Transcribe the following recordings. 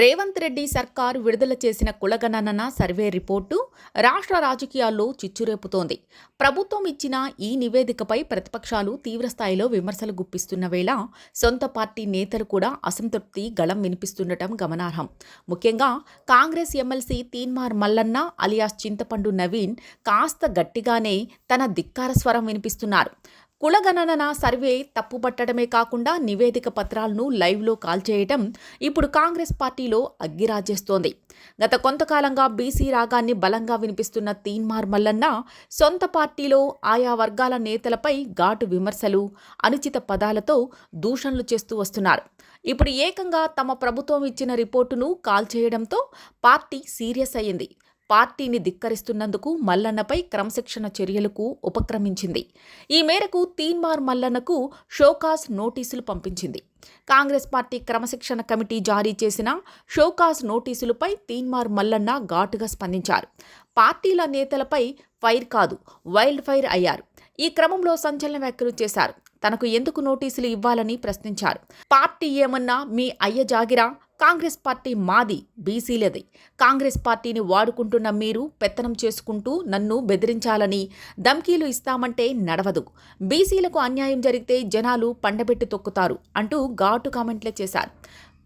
రేవంత్ రెడ్డి సర్కారు విడుదల చేసిన కులగణన సర్వే రిపోర్టు రాష్ట్ర రాజకీయాల్లో చిచ్చురేపుతోంది. ప్రభుత్వం ఇచ్చిన ఈ నివేదికపై ప్రతిపక్షాలు తీవ్రస్థాయిలో విమర్శలు గుప్పిస్తున్న వేళ సొంత పార్టీ నేతలు కూడా అసంతృప్తి గళం వినిపిస్తుండటం గమనార్హం. ముఖ్యంగా కాంగ్రెస్ ఎమ్మెల్సీ తీన్మార్ మల్లన్న అలియాస్ చింతపండు నవీన్ కాస్త గట్టిగానే తన ధిక్కార స్వరం వినిపిస్తున్నారు. కులగణన సర్వే తప్పుపట్టడమే కాకుండా నివేదిక పత్రాలను లైవ్లో కాల్చేయటం ఇప్పుడు కాంగ్రెస్ పార్టీలో అగ్గిరాజేస్తోంది. గత కొంతకాలంగా బీసీ రాగాన్ని బలంగా వినిపిస్తున్న తీన్మార్ మల్లన్న సొంత పార్టీలో ఆయా వర్గాల నేతలపై ఘాటు విమర్శలు అనుచిత పదాలతో దూషణలు చేస్తూ వస్తున్నారు. ఇప్పుడు ఏకంగా తమ ప్రభుత్వం ఇచ్చిన రిపోర్టును కాల్చేయడంతో పార్టీ సీరియస్ అయ్యింది. పార్టీని ధిక్కరిస్తున్నందుకు మల్లన్నపై క్రమశిక్షణ చర్యలకు ఉపక్రమించింది. ఈ మేరకు తీన్మార్ మల్లన్నకు షోకాస్ నోటీసులు పంపించింది. కాంగ్రెస్ పార్టీ క్రమశిక్షణ కమిటీ జారీ చేసిన షోకాస్ నోటీసులపై తీన్మార్ మల్లన్న ఘాటుగా స్పందించారు. పార్టీల నేతలపై ఫైర్ కాదు వైల్డ్ ఫైర్ అయ్యారు. ఈ క్రమంలో సంచలన వ్యాఖ్యలు చేశారు. తనకు ఎందుకు నోటీసులు ఇవ్వాలని ప్రశ్నించారు. పార్టీ ఏమన్నా మీ అయ్య జాగిరా? కాంగ్రెస్ పార్టీ మాది బీసీలది. కాంగ్రెస్ పార్టీని వాడుకుంటున్న మీరు పెత్తనం చేసుకుంటూ నన్ను బెదిరించాలని ధమ్కీలు ఇస్తామంటే నడవదు. బీసీలకు అన్యాయం జరిగితే జనాలు పండబెట్టి తొక్కుతారు అంటూ ఘాటు కామెంట్లే చేశారు.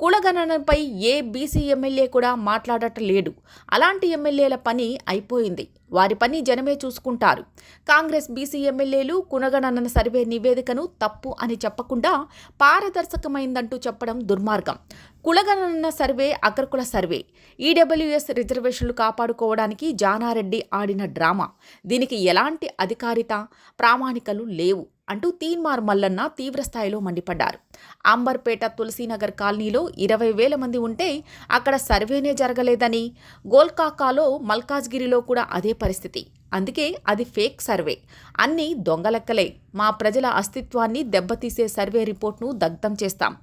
కులగణనపై ఏ బీసీ ఎమ్మెల్యే కూడా మాట్లాడటలేడు. అలాంటి ఎమ్మెల్యేల పని అయిపోయింది. వారి పని జనమే చూసుకుంటారు. కాంగ్రెస్ బీసీ ఎమ్మెల్యేలు కులగణన సర్వే నివేదికను తప్పు అని చెప్పకుండా పారదర్శకమైందంటూ చెప్పడం దుర్మార్గం. కులగణన సర్వే అగ్రకుల సర్వే. ఈడబ్ల్యూఎస్ రిజర్వేషన్లు కాపాడుకోవడానికి జానారెడ్డి ఆడిన డ్రామా. దీనికి ఎలాంటి అధికారిత ప్రామాణికలు లేవు. అంటూ తీన్మార్ మల్లన్న తీవ్రస్థాయిలో మండిపడ్డారు. అంబర్పేట తులసీనగర్ కాలనీలో ఇరవై వేల మంది ఉంటే అక్కడ సర్వేనే జరగలేదని గోల్కాకాలో మల్కాజ్గిరిలో కూడా అదే పరిస్థితి. అందుకే అది ఫేక్ సర్వే. అన్నీ దొంగలెక్కలే. మా ప్రజల అస్తిత్వాన్ని దెబ్బతీసే సర్వే రిపోర్ట్ను దగ్ధం చేస్తాం.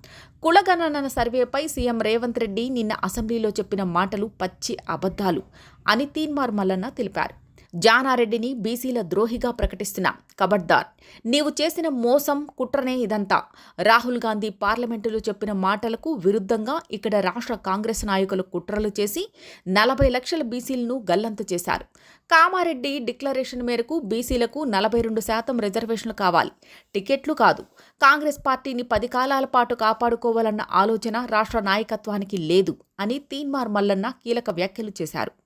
కులగణన సర్వేపై సీఎం రేవంత్ రెడ్డి నిన్న అసెంబ్లీలో చెప్పిన మాటలు పచ్చి అబద్ధాలు అని తీన్మార్ మల్లన్న తెలిపారు. జానారెడ్డిని బీసీల ద్రోహిగా ప్రకటిస్తున్న కబడ్దార్. నీవు చేసిన మోసం కుట్రనే ఇదంతా. రాహుల్ గాంధీ పార్లమెంటులో చెప్పిన మాటలకు విరుద్ధంగా ఇక్కడ రాష్ట్ర కాంగ్రెస్ నాయకులు కుట్రలు చేసి నలభై లక్షల బీసీలను గల్లంతు చేశారు. కామారెడ్డి డిక్లరేషన్ మేరకు బీసీలకు నలభై రెండు శాతం రిజర్వేషన్లు కావాలి. టికెట్లు కాదు. కాంగ్రెస్ పార్టీని పది కాలాల పాటు కాపాడుకోవాలన్న ఆలోచన రాష్ట్ర నాయకత్వానికి లేదు అని తీన్మార్ మల్లన్న కీలక వ్యాఖ్యలు చేశారు.